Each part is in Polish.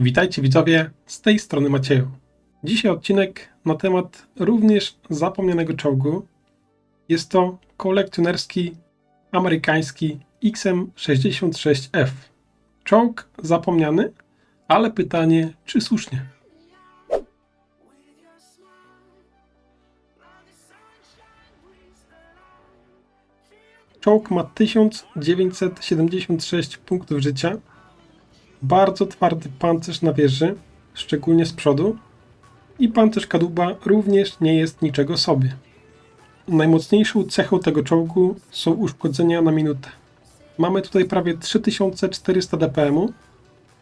Witajcie widzowie, z tej strony Macieju. Dzisiaj odcinek na temat również zapomnianego czołgu. Jest to kolekcjonerski amerykański XM66F. Czołg zapomniany, ale pytanie, czy słusznie? Czołg ma 1976 punktów życia, bardzo twardy pancerz na wieży, szczególnie z przodu, i pancerz kadłuba również nie jest niczego sobie. Najmocniejszą cechą tego czołgu są uszkodzenia na minutę. Mamy tutaj prawie 3400 dpm,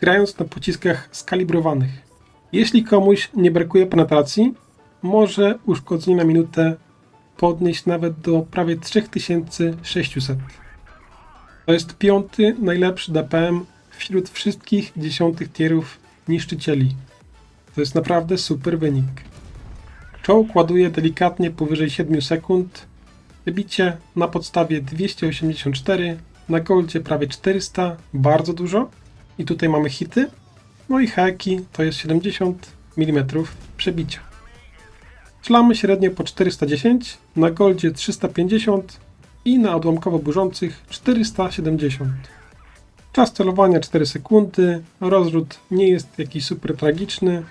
grając na pociskach skalibrowanych. Jeśli komuś nie brakuje penetracji, może uszkodzenie na minutę podnieść nawet do prawie 3600. To jest piąty najlepszy DPM wśród wszystkich dziesiątych tierów niszczycieli. To jest naprawdę super wynik. Czołg ładuje delikatnie powyżej 7 sekund, wybicie na podstawie 284, na goldzie prawie 400, bardzo dużo. I tutaj mamy hity, no i heki to jest 70 mm przebicia. Szlamy średnio po 410, na goldzie 350 i na odłamkowo burzących 470. Czas celowania 4 sekundy, rozrzut nie jest jakiś super tragiczny.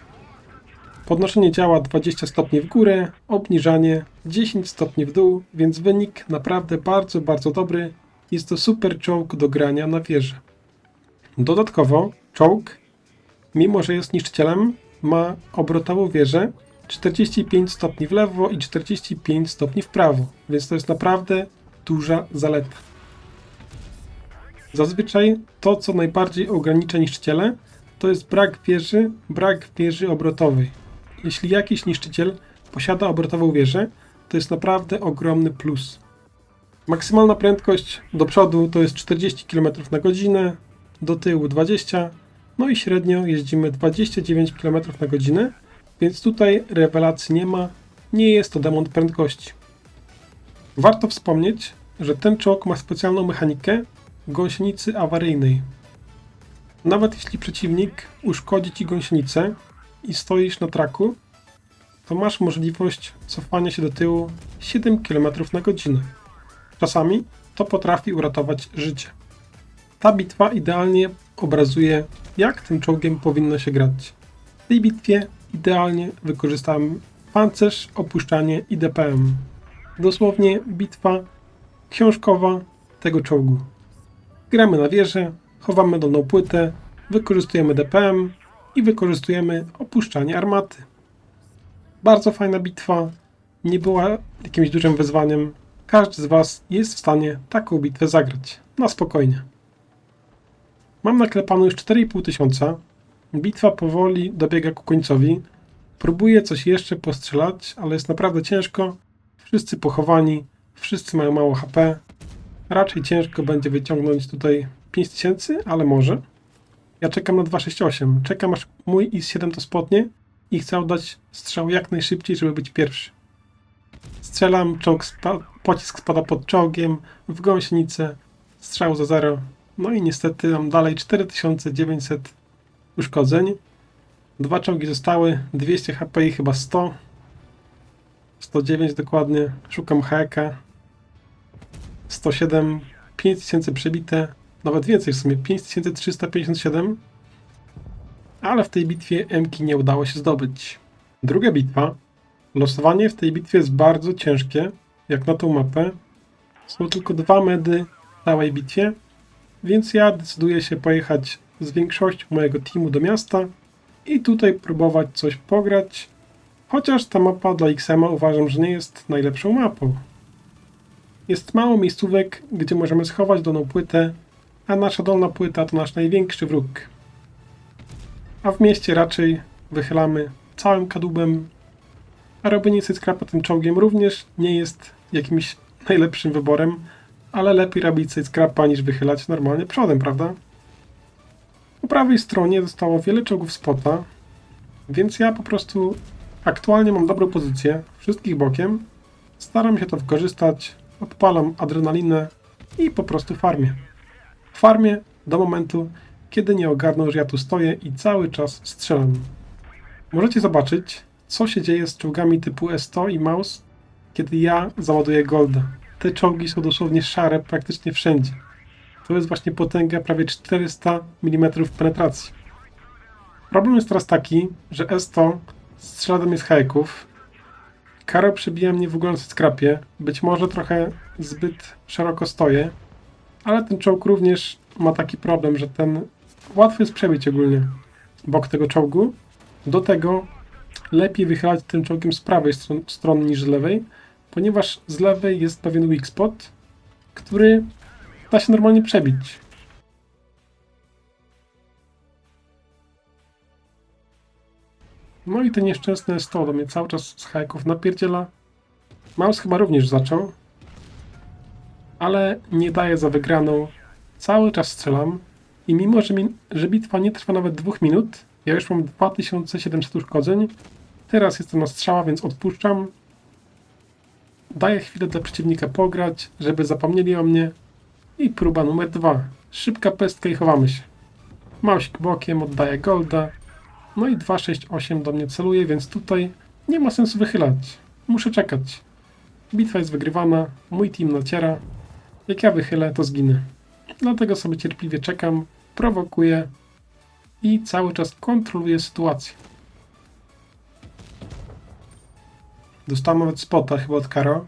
Podnoszenie działa 20 stopni w górę, obniżanie 10 stopni w dół, więc wynik naprawdę bardzo, bardzo dobry. Jest to super czołg do grania na wieży. Dodatkowo czołg, mimo że jest niszczycielem, ma obrotową wieżę 45 stopni w lewo i 45 stopni w prawo, więc to jest naprawdę duża zaleta. Zazwyczaj to, co najbardziej ogranicza niszczyciele, to jest brak wieży, brak wieży obrotowej. Jeśli jakiś niszczyciel posiada obrotową wieżę, to jest naprawdę ogromny plus. Maksymalna prędkość do przodu to jest 40 km na godzinę, do tyłu 20, no i średnio jeździmy 29 km na godzinę, więc tutaj rewelacji nie ma, nie jest to demon prędkości. Warto wspomnieć, że ten czołg ma specjalną mechanikę gąsienicy awaryjnej. Nawet jeśli przeciwnik uszkodzi ci gąsienicę i stoisz na traku, to masz możliwość cofania się do tyłu 7 km na godzinę. Czasami to potrafi uratować życie. Ta bitwa idealnie obrazuje, jak tym czołgiem powinno się grać. W tej bitwie idealnie wykorzystałem pancerz, opuszczanie i DPM. Dosłownie bitwa książkowa tego czołgu. Gramy na wieżę, chowamy dolną płytę, wykorzystujemy DPM i wykorzystujemy opuszczanie armaty. Bardzo fajna bitwa, nie była jakimś dużym wyzwaniem. Każdy z Was jest w stanie taką bitwę zagrać. Na spokojnie. Mam naklepane już 4,5 tysiąca. Bitwa powoli dobiega ku końcowi. Próbuję coś jeszcze postrzelać, ale jest naprawdę ciężko. Wszyscy pochowani, wszyscy mają mało HP. Raczej ciężko będzie wyciągnąć tutaj 5000, ale może. Ja czekam na 268. Czekam aż mój IS-7 to spotnie i chcę oddać strzał jak najszybciej, żeby być pierwszy. Strzelam, czołg spa pocisk spada pod czołgiem, w gąsienicę, strzał za zero. No i niestety mam dalej 4900 uszkodzeń. Dwa czołgi zostały, 200 HP i chyba 100. 109 dokładnie. Szukam heka. 107, 5000 przebite, nawet więcej w sumie, 5357. Ale w tej bitwie Mki nie udało się zdobyć. Druga bitwa. Losowanie w tej bitwie jest bardzo ciężkie, jak na tą mapę. Są tylko dwa medy w całej bitwie, więc ja decyduję się pojechać z większością mojego teamu do miasta i tutaj próbować coś pograć. Chociaż ta mapa dla XM uważam, że nie jest najlepszą mapą. Jest mało miejscówek, gdzie możemy schować dolną płytę, a nasza dolna płyta to nasz największy wróg. A w mieście raczej wychylamy całym kadłubem, a robienie scrapa tym czołgiem również nie jest jakimś najlepszym wyborem, ale lepiej robić scrapa niż wychylać normalnie przodem, prawda? Po prawej stronie zostało wiele czołgów spota, więc ja po prostu aktualnie mam dobrą pozycję, wszystkich bokiem, staram się to wykorzystać, odpalam adrenalinę i po prostu farmię. Farmię do momentu, kiedy nie ogarnął, że ja tu stoję i cały czas strzelam. Możecie zobaczyć, co się dzieje z czołgami typu S100 i Maus, kiedy ja załaduję Golda. Te czołgi są dosłownie szare praktycznie wszędzie. To jest właśnie potęga prawie 400 mm penetracji. Problem jest teraz taki, że S100 strzela do mnie z hajeków. Karo przebija mnie w ogóle na skrapie. Być może trochę zbyt szeroko stoję, ale ten czołg również ma taki problem, że ten łatwo jest przebić ogólnie bok tego czołgu. Do tego lepiej wychylać tym czołgiem z prawej stron strony niż z lewej, ponieważ z lewej jest pewien weak spot, który da się normalnie przebić. No i ten nieszczęsny S100 do mnie cały czas z hajaków napierdziela. Maus chyba również zaczął, ale nie daje za wygraną. Cały czas strzelam i mimo, że, mi, że bitwa nie trwa nawet dwóch minut, ja już mam 2700 uszkodzeń. Teraz jestem na strzała, więc odpuszczam. Daję chwilę dla przeciwnika pograć, żeby zapomnieli o mnie. I próba numer dwa. Szybka pestka i chowamy się. Mausik bokiem, oddaję golda. No i 268 do mnie celuje, więc tutaj nie ma sensu wychylać. Muszę czekać. Bitwa jest wygrywana, mój team naciera. Jak ja wychylę, to zginę. Dlatego sobie cierpliwie czekam, prowokuję i cały czas kontroluję sytuację. Dostałem nawet spota chyba od Karo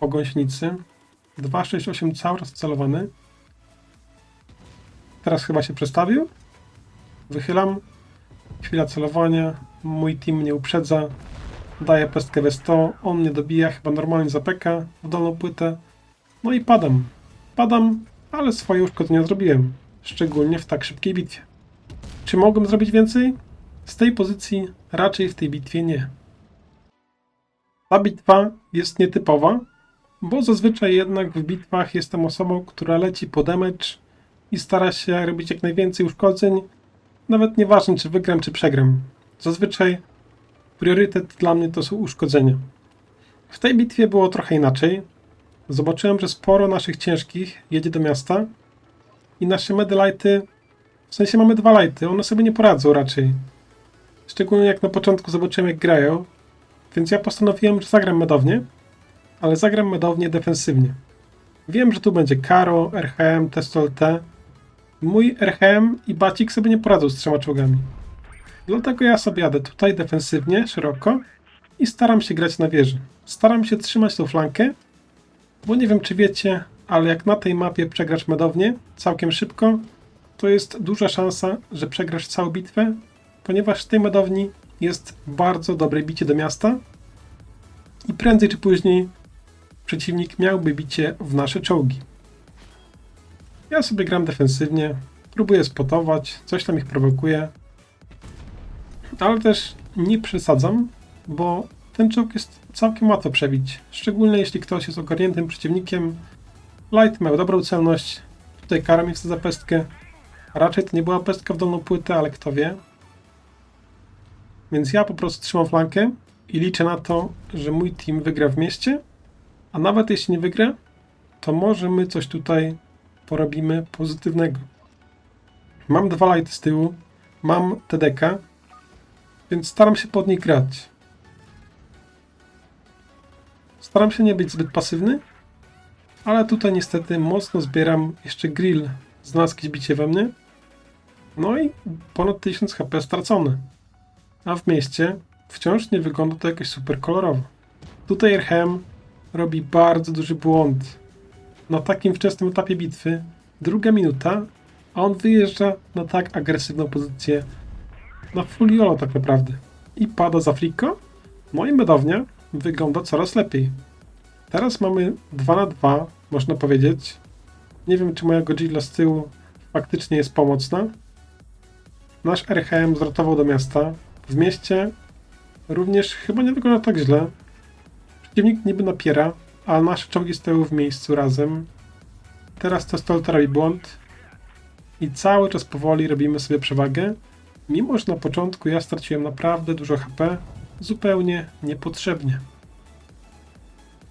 po gąsienicy. 268 cały raz celowany. Teraz chyba się przestawił. Wychylam. Chwila celowania. Mój team mnie uprzedza. Daję pestkę we 100. On mnie dobija chyba normalnie zapeka w dolną płytę. No i padam. Padam, ale swoje uszkodzenia zrobiłem. Szczególnie w tak szybkiej bitwie. Czy mogłem zrobić więcej? Z tej pozycji raczej w tej bitwie nie. Ta bitwa jest nietypowa, bo zazwyczaj jednak w bitwach jestem osobą, która leci po damage i stara się robić jak najwięcej uszkodzeń, nawet nieważne czy wygram czy przegram. Zazwyczaj priorytet dla mnie to są uszkodzenia. W tej bitwie było trochę inaczej. Zobaczyłem, że sporo naszych ciężkich jedzie do miasta i nasze medylajty, w sensie mamy dwa lighty, one sobie nie poradzą raczej. Szczególnie jak na początku zobaczyłem jak grają, więc ja postanowiłem, że zagram medownie, ale zagram medownie defensywnie. Wiem, że tu będzie Karo, RHM, Testol T. Mój RHM i Bacik sobie nie poradzą z trzema czołgami. Dlatego ja sobie jadę tutaj defensywnie, szeroko i staram się grać na wieży. Staram się trzymać tą flankę, bo nie wiem czy wiecie, ale jak na tej mapie przegrasz medownie całkiem szybko, to jest duża szansa, że przegrasz całą bitwę, ponieważ w tej medowni jest bardzo dobre bicie do miasta i prędzej czy później przeciwnik miałby bicie w nasze czołgi. Ja sobie gram defensywnie, próbuję spotować, coś tam ich prowokuje, ale też nie przesadzam, bo ten czołg jest całkiem łatwo przebić, szczególnie jeśli ktoś jest ogarniętym przeciwnikiem. Light miał dobrą celność, tutaj kara mi chce za pestkę. Raczej to nie była pestka w dolną płytę, ale kto wie. Więc ja po prostu trzymam flankę i liczę na to, że mój team wygra w mieście, a nawet jeśli nie wygra, to może my coś tutaj porobimy pozytywnego. Mam dwa lighty z tyłu, mam TDK, więc staram się pod nich grać. Staram się nie być zbyt pasywny, ale tutaj niestety mocno zbieram jeszcze grill. Znalazł jakieś bicie we mnie. No i ponad 1000 HP stracone. A w mieście wciąż nie wygląda to jakoś super kolorowo. Tutaj Erhem robi bardzo duży błąd. Na takim wczesnym etapie bitwy, druga minuta, a on wyjeżdża na tak agresywną pozycję na full YOLO tak naprawdę. I pada za fliko. No i medownia wygląda coraz lepiej. Teraz mamy 2 na 2, można powiedzieć. Nie wiem, czy moja Godzilla z tyłu faktycznie jest pomocna. Nasz RHM zrotował do miasta. W mieście również chyba nie wygląda tak źle. Przeciwnik niby napiera, a nasze czołgi stoją w miejscu razem. Teraz to Stolta robi błąd. I cały czas powoli robimy sobie przewagę. Mimo, że na początku ja straciłem naprawdę dużo HP, zupełnie niepotrzebnie.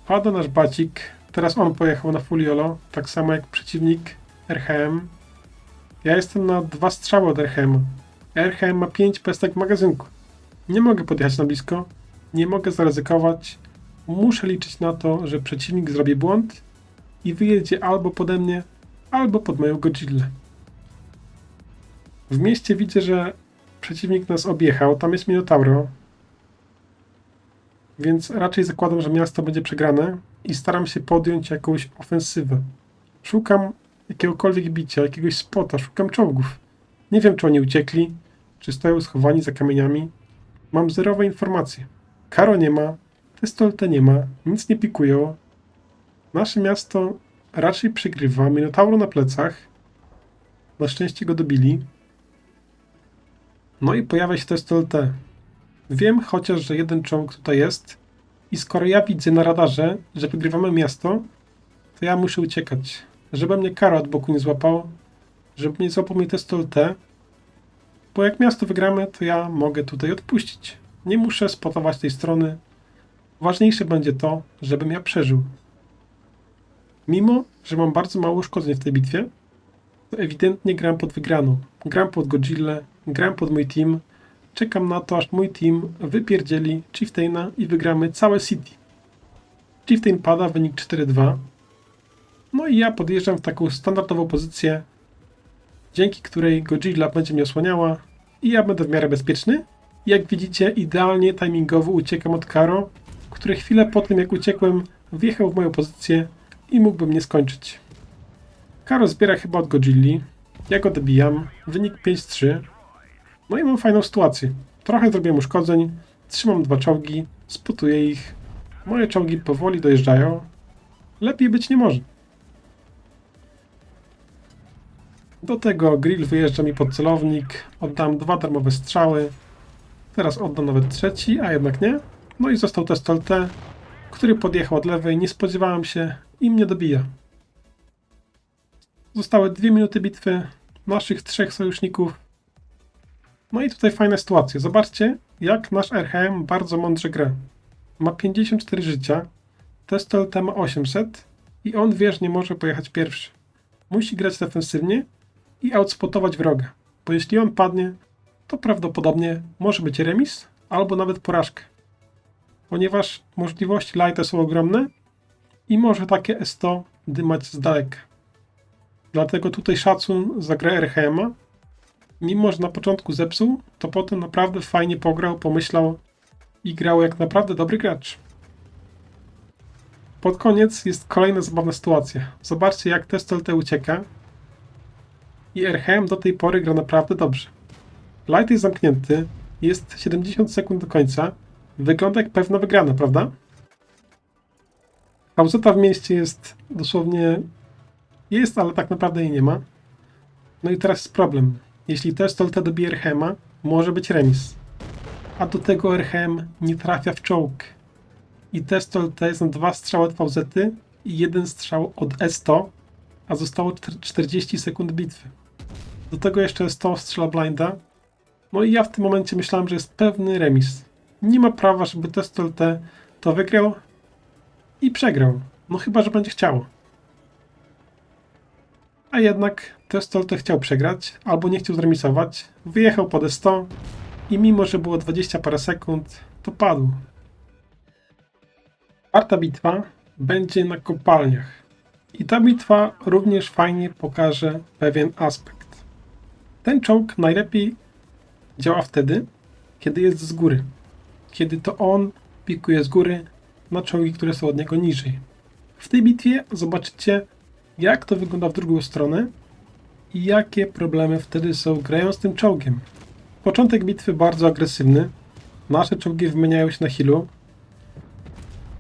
Pada nasz bacik. Teraz on pojechał na full YOLO, tak samo jak przeciwnik RHM. Ja jestem na dwa strzały od RHM. RHM ma 5 pestek w magazynku. Nie mogę podjechać na blisko, nie mogę zaryzykować. Muszę liczyć na to, że przeciwnik zrobi błąd i wyjedzie albo pode mnie, albo pod moją Godzillę. W mieście widzę, że przeciwnik nas objechał. Tam jest Minotauro. Więc raczej zakładam, że miasto będzie przegrane i staram się podjąć jakąś ofensywę. Szukam jakiegokolwiek bicia, jakiegoś spota, szukam czołgów. Nie wiem, czy oni uciekli, czy stoją schowani za kamieniami. Mam zerowe informacje. Karo nie ma, Testolte nie ma, nic nie pikują. Nasze miasto raczej przegrywa, Minotauro na plecach. Na szczęście go dobili. No i pojawia się Testolte. Wiem chociaż, że jeden czołg tutaj jest i skoro ja widzę na radarze, że wygrywamy miasto, to ja muszę uciekać. Żeby mnie Karo od boku nie złapał, żeby nie złapał mnie Testolte, bo jak miasto wygramy, to ja mogę tutaj odpuścić. Nie muszę spotować tej strony. Ważniejsze będzie to, żebym ja przeżył. Mimo, że mam bardzo mało uszkodzeń w tej bitwie, to ewidentnie gram pod wygraną. Gram pod Godzilla, gram pod mój team. Czekam na to, aż mój team wypierdzieli Chieftaina i wygramy całe City. Chieftain pada, wynik 4-2. No i ja podjeżdżam w taką standardową pozycję, dzięki której Godzilla będzie mnie osłaniała i ja będę w miarę bezpieczny. Jak widzicie, idealnie timingowo uciekam od Karo, który chwilę po tym jak uciekłem, wjechał w moją pozycję i mógłby mnie skończyć. Karo zbiera chyba od Godzilli. Ja go dobijam. Wynik 5-3. No i mam fajną sytuację. Trochę zrobiłem uszkodzeń. Trzymam dwa czołgi. Spotuję ich. Moje czołgi powoli dojeżdżają. Lepiej być nie może. Do tego grill wyjeżdża mi pod celownik. Oddam dwa darmowe strzały. Teraz oddam nawet trzeci, a jednak nie. No i został Testol T, który podjechał od lewej. Nie spodziewałem się i mnie dobija. Zostały dwie minuty bitwy naszych trzech sojuszników. No i tutaj fajna sytuacja. Zobaczcie, jak nasz RHM bardzo mądrze gra. Ma 54 życia, Testol T ma 800 i on wie, że nie może pojechać pierwszy. Musi grać defensywnie i outspotować wroga, bo jeśli on padnie, to prawdopodobnie może być remis albo nawet porażka. Ponieważ możliwości Lighta są ogromne i może takie S100 dymać z daleka. Dlatego tutaj szacun za grę RHM-a. Mimo, że na początku zepsuł, to potem naprawdę fajnie pograł, pomyślał i grał jak naprawdę dobry gracz. Pod koniec jest kolejna zabawna sytuacja. Zobaczcie jak Testol T ucieka i RHM do tej pory gra naprawdę dobrze. Light jest zamknięty, jest 70 sekund do końca. Wygląda jak pewna wygrana, prawda? Pauzeta w mieście jest dosłownie... Jest, ale tak naprawdę jej nie ma. No i teraz jest problem. Jeśli Testol T dobije RHM-a, może być remis. A do tego RHM nie trafia w czołg. I Testol T jest na dwa strzały od pauzety i jeden strzał od S100, a zostało 40 sekund bitwy. Do tego jeszcze 100 strzela blinda. No i ja w tym momencie myślałem, że jest pewny remis. Nie ma prawa, żeby Testol T to wygrał i przegrał. No chyba, że będzie chciał. A jednak Testol T chciał przegrać, albo nie chciał zremisować. Wyjechał pod 100 i mimo, że było 20 parę sekund, to padł. Czwarta bitwa będzie na kopalniach. I ta bitwa również fajnie pokaże pewien aspekt. Ten czołg najlepiej działa wtedy, kiedy jest z góry. Kiedy to on pikuje z góry na czołgi, które są od niego niżej. W tej bitwie zobaczycie, jak to wygląda w drugą stronę i jakie problemy wtedy są grając tym czołgiem. Początek bitwy bardzo agresywny. Nasze czołgi wymieniają się na healu.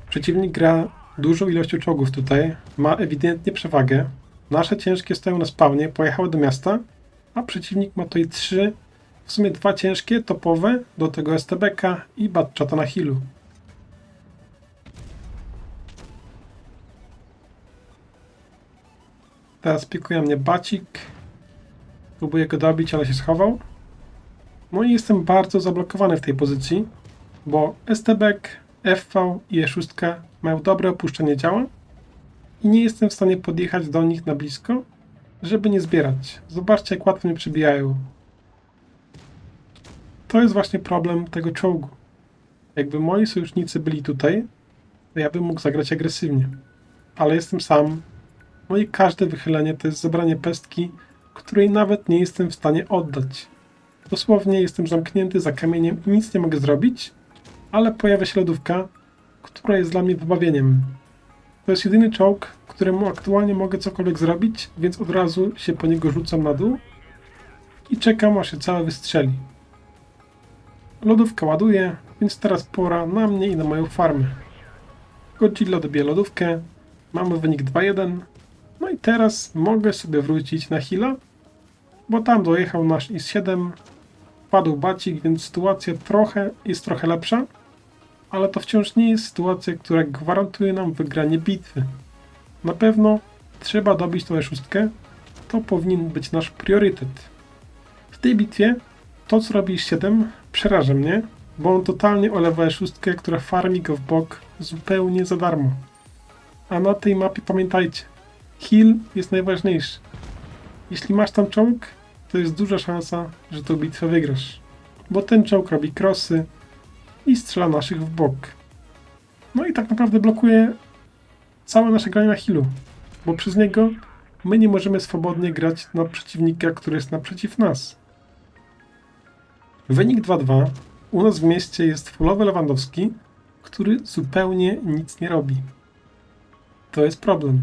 Przeciwnik gra dużą ilością czołgów tutaj. Ma ewidentnie przewagę. Nasze ciężkie stoją na spawnie, pojechały do miasta, a przeciwnik ma tutaj trzy, w sumie dwa ciężkie, topowe, do tego STBK i Batchata na healu. Teraz pikuje mnie Bacik. Próbuję go dobić, ale się schował. No i jestem bardzo zablokowany w tej pozycji, bo STBK, FV i E6 mają dobre opuszczenie działa i nie jestem w stanie podjechać do nich na blisko, żeby nie zbierać. Zobaczcie, jak łatwo mnie przybijają. To jest właśnie problem tego czołgu. Jakby moi sojusznicy byli tutaj, to ja bym mógł zagrać agresywnie. Ale jestem sam. No i każde wychylenie to jest zebranie pestki, której nawet nie jestem w stanie oddać. Dosłownie jestem zamknięty za kamieniem i nic nie mogę zrobić, ale pojawia się lodówka, która jest dla mnie wybawieniem. To jest jedyny czołg, któremu aktualnie mogę cokolwiek zrobić, więc od razu się po niego rzucam na dół i czekam aż się cały wystrzeli. Lodówka ładuje, więc teraz pora na mnie i na moją farmę. Godzilla dobije lodówkę, mamy wynik 2-1, no i teraz mogę sobie wrócić na Hila, bo tam dojechał nasz IS-7, padł bacik, więc sytuacja trochę jest trochę lepsza, ale to wciąż nie jest sytuacja, która gwarantuje nam wygranie bitwy. Na pewno trzeba dobić tą szóstkę, to powinien być nasz priorytet. W tej bitwie to, co robi 7, przeraża mnie, bo on totalnie olewa szóstkę, która farmi go w bok zupełnie za darmo. A na tej mapie pamiętajcie, heal jest najważniejszy. Jeśli masz tam czołg, to jest duża szansa, że tą bitwę wygrasz. Bo ten czołg robi krosy i strzela naszych w bok. No i tak naprawdę blokuje całe nasze granie na healu, bo przez niego my nie możemy swobodnie grać na przeciwnika, który jest naprzeciw nas. Wynik 2-2. U nas w mieście jest fullowy Lewandowski, który zupełnie nic nie robi. To jest problem.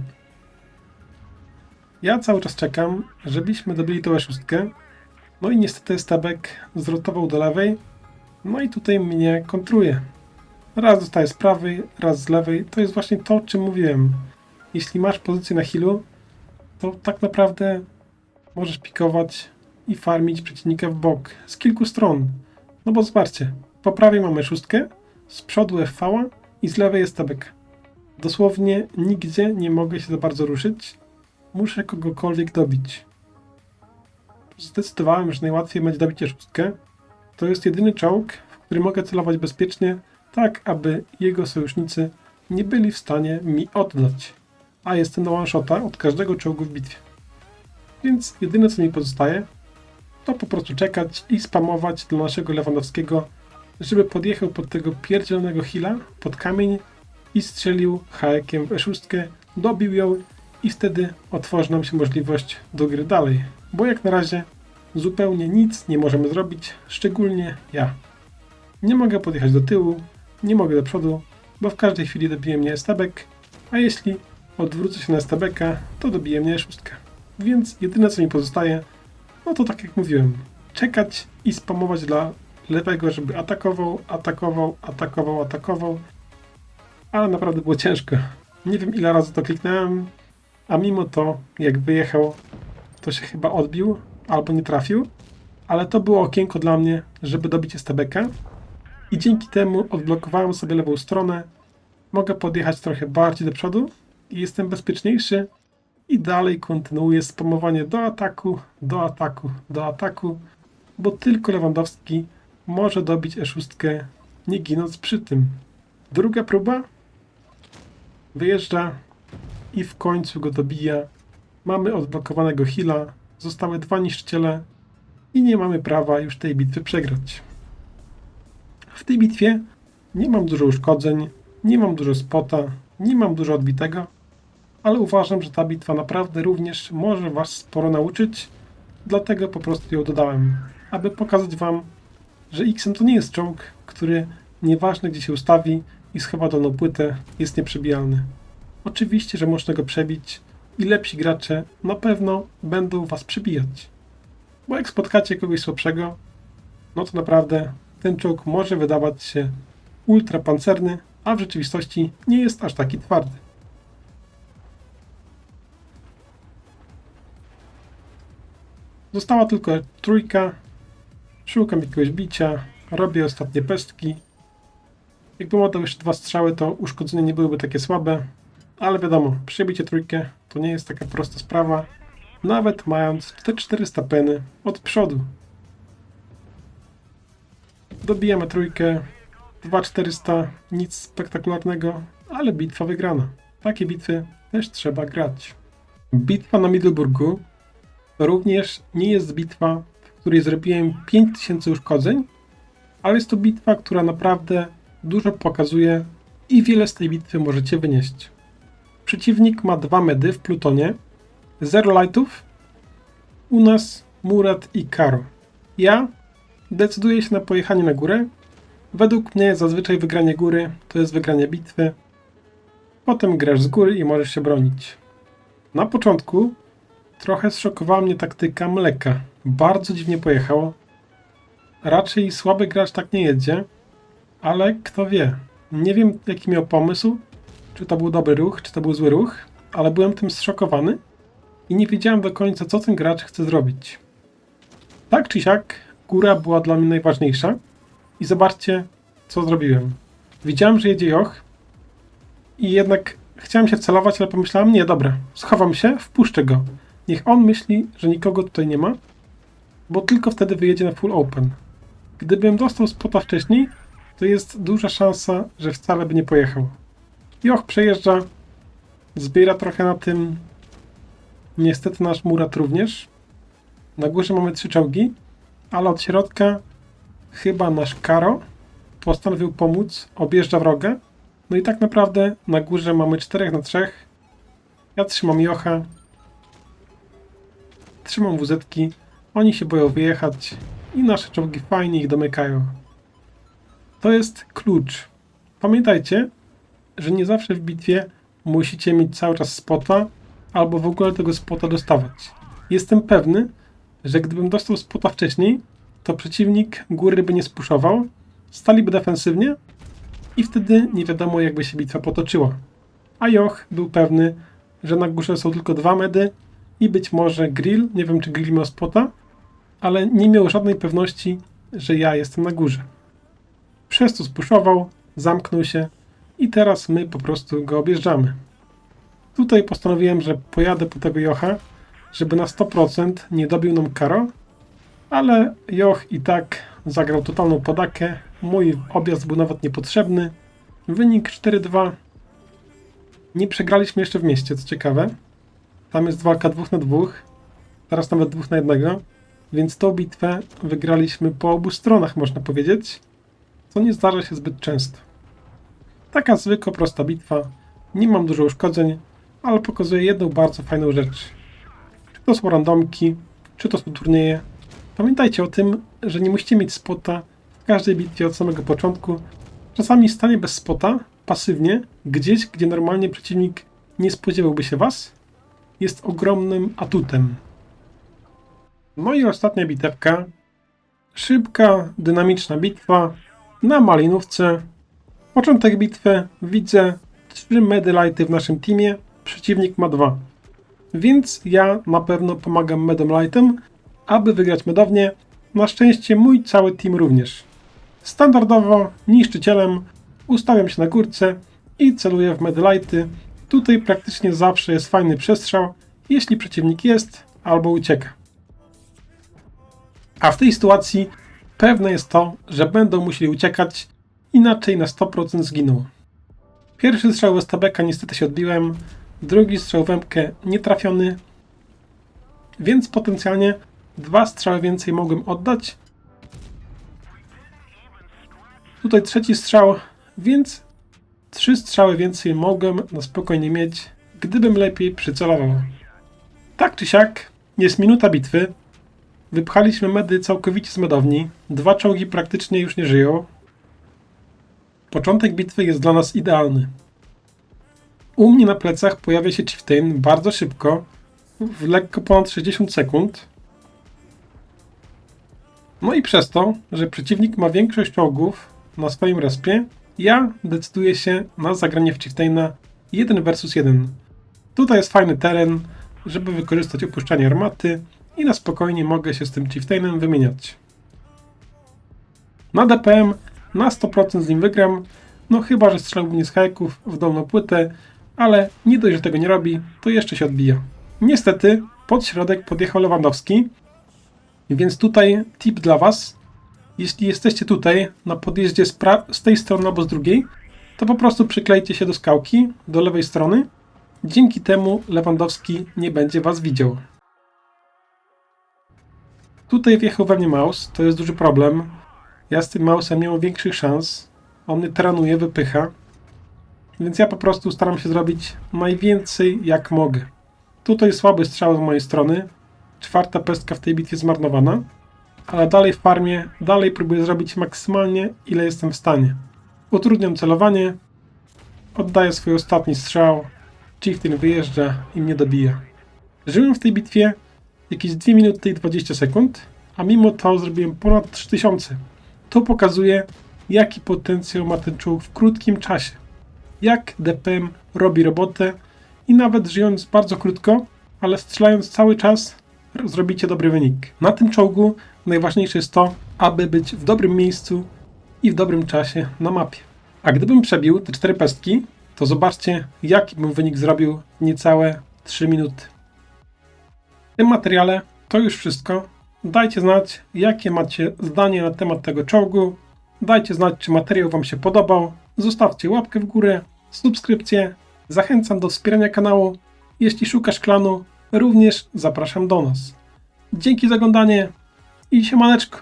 Ja cały czas czekam, żebyśmy dobili tą szóstkę. No i niestety Stabek zrotował do lewej. No i tutaj mnie kontruje. Raz dostaję z prawej, raz z lewej. To jest właśnie to, o czym mówiłem. Jeśli masz pozycję na healu, to tak naprawdę możesz pikować i farmić przeciwnika w bok z kilku stron. No bo zobaczcie, po prawej mamy szóstkę, z przodu FV i z lewej jest tabek. Dosłownie nigdzie nie mogę się za bardzo ruszyć. Muszę kogokolwiek dobić. Zdecydowałem, że najłatwiej będzie dobić szóstkę. To jest jedyny czołg, w który mogę celować bezpiecznie, tak aby jego sojusznicy nie byli w stanie mi oddać. A jestem na one shota od każdego czołgu w bitwie. Więc jedyne co mi pozostaje, to po prostu czekać i spamować dla naszego Lewandowskiego, żeby podjechał pod tego pierdzielonego hila, pod kamień i strzelił hajekiem w E6, dobił ją i wtedy otworzy nam się możliwość do gry dalej. Bo jak na razie zupełnie nic nie możemy zrobić, szczególnie ja. Nie mogę podjechać do tyłu, nie mogę do przodu, bo w każdej chwili dobije mnie stabek, a jeśli odwrócę się na stabeka, to dobije mnie szóstka. Więc jedyne co mi pozostaje, no to tak jak mówiłem, czekać i spamować dla lewego, żeby atakował, atakował, atakował, atakował. Ale naprawdę było ciężko. Nie wiem ile razy to kliknąłem, a mimo to, jak wyjechał, to się chyba odbił albo nie trafił. Ale to było okienko dla mnie, żeby dobić STBK. I dzięki temu odblokowałem sobie lewą stronę. Mogę podjechać trochę bardziej do przodu i jestem bezpieczniejszy. I dalej kontynuuję spamowanie do ataku, do ataku, do ataku, bo tylko Lewandowski może dobić E6, nie ginąc przy tym. Druga próba. Wyjeżdża i w końcu go dobija. Mamy odblokowanego heala, zostały dwa niszczyciele i nie mamy prawa już tej bitwy przegrać. W tej bitwie nie mam dużo uszkodzeń, nie mam dużo spota, nie mam dużo odbitego, ale uważam, że ta bitwa naprawdę również może Was sporo nauczyć, dlatego po prostu ją dodałem, aby pokazać Wam, że Xem to nie jest czołg, który nieważne gdzie się ustawi i schowa dolną płytę, jest nieprzebijalny. Oczywiście, że można go przebić i lepsi gracze na pewno będą Was przebijać. Bo jak spotkacie kogoś słabszego, no to naprawdę ten czołg może wydawać się ultra pancerny, a w rzeczywistości nie jest aż taki twardy. Została tylko trójka. Szukam jakiegoś bicia. Robię ostatnie pestki. Jakbym oddał jeszcze dwa strzały, to uszkodzenia nie byłyby takie słabe. Ale wiadomo, przebicie trójkę to nie jest taka prosta sprawa. Nawet mając te 400 peny od przodu. Dobijamy trójkę. 2400, nic spektakularnego, ale bitwa wygrana. Takie bitwy też trzeba grać. Bitwa na Middleburgu to również nie jest bitwa, w której zrobiłem 5000 uszkodzeń, ale jest to bitwa, która naprawdę dużo pokazuje i wiele z tej bitwy możecie wynieść. Przeciwnik ma dwa medy w Plutonie, zero lightów, u nas Murat i Karo. Ja decyduję się na pojechanie na górę. Według mnie zazwyczaj wygranie góry to jest wygranie bitwy. Potem grasz z góry i możesz się bronić. Na początku trochę zszokowała mnie taktyka mleka. Bardzo dziwnie pojechało. Raczej słaby gracz tak nie jedzie, ale kto wie. Nie wiem jaki miał pomysł, czy to był dobry ruch, czy to był zły ruch, ale byłem tym zszokowany i nie wiedziałem do końca co ten gracz chce zrobić. Tak czy siak, góra była dla mnie najważniejsza i zobaczcie co zrobiłem. Widziałem, że jedzie Joch i jednak chciałem się wcelować, ale pomyślałem, nie, dobra, schowam się, wpuszczę go. Niech on myśli, że nikogo tutaj nie ma, bo tylko wtedy wyjedzie na full open. Gdybym dostał spota wcześniej, to jest duża szansa, że wcale by nie pojechał. Joch przejeżdża, zbiera trochę na tym. Niestety nasz Murat również. Na górze mamy trzy czołgi, ale od środka chyba nasz Karo postanowił pomóc, objeżdża wroga. No i tak naprawdę na górze mamy 4 na 3. Ja trzymam Jocha. Trzymam wuzetki. Oni się boją wyjechać i nasze czołgi fajnie ich domykają. To jest klucz. Pamiętajcie, że nie zawsze w bitwie musicie mieć cały czas spota, albo w ogóle tego spota dostawać. Jestem pewny, że gdybym dostał spota wcześniej, to przeciwnik góry by nie spuszował, staliby defensywnie i wtedy nie wiadomo jakby się bitwa potoczyła. A Joch był pewny, że na górze są tylko dwa medy i być może Grill, nie wiem czy Grill miał spota, ale nie miał żadnej pewności, że ja jestem na górze. Przez to spuszował, zamknął się i teraz my po prostu go objeżdżamy. Tutaj postanowiłem, że pojadę po tego Jocha, żeby na 100% nie dobił nam Karo, ale Joch i tak zagrał totalną podakę. Mój objazd był nawet niepotrzebny. Wynik 4-2. Nie przegraliśmy jeszcze w mieście, co ciekawe. Tam jest walka dwóch na dwóch. Teraz nawet dwóch na jednego. Więc tą bitwę wygraliśmy po obu stronach, można powiedzieć. Co nie zdarza się zbyt często. Taka zwykła, prosta bitwa. Nie mam dużo uszkodzeń, ale pokazuje jedną bardzo fajną rzecz. Czy to są randomki, czy to są turnieje. Pamiętajcie o tym, że nie musicie mieć spota w każdej bitwie od samego początku. Czasami stanie bez spota, pasywnie, gdzieś, gdzie normalnie przeciwnik nie spodziewałby się was, jest ogromnym atutem. No i ostatnia bitewka. Szybka, dynamiczna bitwa na Malinówce. Początek bitwy widzę trzy medylajty w naszym teamie, przeciwnik ma dwa. Więc ja na pewno pomagam medom lightem, aby wygrać medownie. Na szczęście mój cały team również. Standardowo niszczycielem ustawiam się na górce i celuję w medlighty. Tutaj praktycznie zawsze jest fajny przestrzał, jeśli przeciwnik jest albo ucieka. A w tej sytuacji pewne jest to, że będą musieli uciekać, inaczej na 100% zginą. Pierwszy strzał z tabeka niestety się odbiłem, drugi strzał wębkę nietrafiony, więc potencjalnie dwa strzały więcej mogłem oddać. Tutaj trzeci strzał, więc trzy strzały więcej mogłem na spokojnie mieć, gdybym lepiej przycelował. Tak czy siak, jest minuta bitwy. Wypchaliśmy medy całkowicie z medowni. Dwa czołgi praktycznie już nie żyją. Początek bitwy jest dla nas idealny. U mnie na plecach pojawia się Chieftain bardzo szybko, w lekko ponad 60 sekund. No i przez to, że przeciwnik ma większość czołgów na swoim respie, ja decyduję się na zagranie w Chieftaina 1 vs 1. Tutaj jest fajny teren, żeby wykorzystać opuszczanie armaty i na spokojnie mogę się z tym Chieftainem wymieniać. Na DPM na 100% z nim wygram, no chyba, że strzelałbym nie z hajków w dolną płytę, ale nie dość, że tego nie robi, to jeszcze się odbija. Niestety, pod środek podjechał Lewandowski, więc tutaj tip dla Was. Jeśli jesteście tutaj na podjeździe z, z tej strony albo z drugiej, to po prostu przyklejcie się do skałki, do lewej strony. Dzięki temu Lewandowski nie będzie Was widział. Tutaj wjechał we mnie mouse, to jest duży problem. Ja z tym mouse'em nie mam większych szans. On mnie trenuje, wypycha. Więc ja po prostu staram się zrobić najwięcej jak mogę. Tutaj słaby strzał z mojej strony. Czwarta pestka w tej bitwie zmarnowana. Ale dalej w farmie, dalej próbuję zrobić maksymalnie ile jestem w stanie. Utrudniam celowanie. Oddaję swój ostatni strzał. Chieftain wyjeżdża i mnie dobija. Żyłem w tej bitwie jakieś 2 minuty i 20 sekund, a mimo to zrobiłem ponad 3000. To pokazuje, jaki potencjał ma ten czołg w krótkim czasie. Jak DPM robi robotę i nawet żyjąc bardzo krótko, ale strzelając cały czas, zrobicie dobry wynik. Na tym czołgu najważniejsze jest to, aby być w dobrym miejscu i w dobrym czasie na mapie. A gdybym przebił te cztery pestki, to zobaczcie, jaki bym wynik zrobił niecałe 3 minuty. W tym materiale to już wszystko. Dajcie znać, jakie macie zdanie na temat tego czołgu. Dajcie znać, czy materiał Wam się podobał. Zostawcie łapkę w górę, subskrypcję. Zachęcam do wspierania kanału. Jeśli szukasz klanu, również zapraszam do nas. Dzięki za oglądanie i siemaneczko.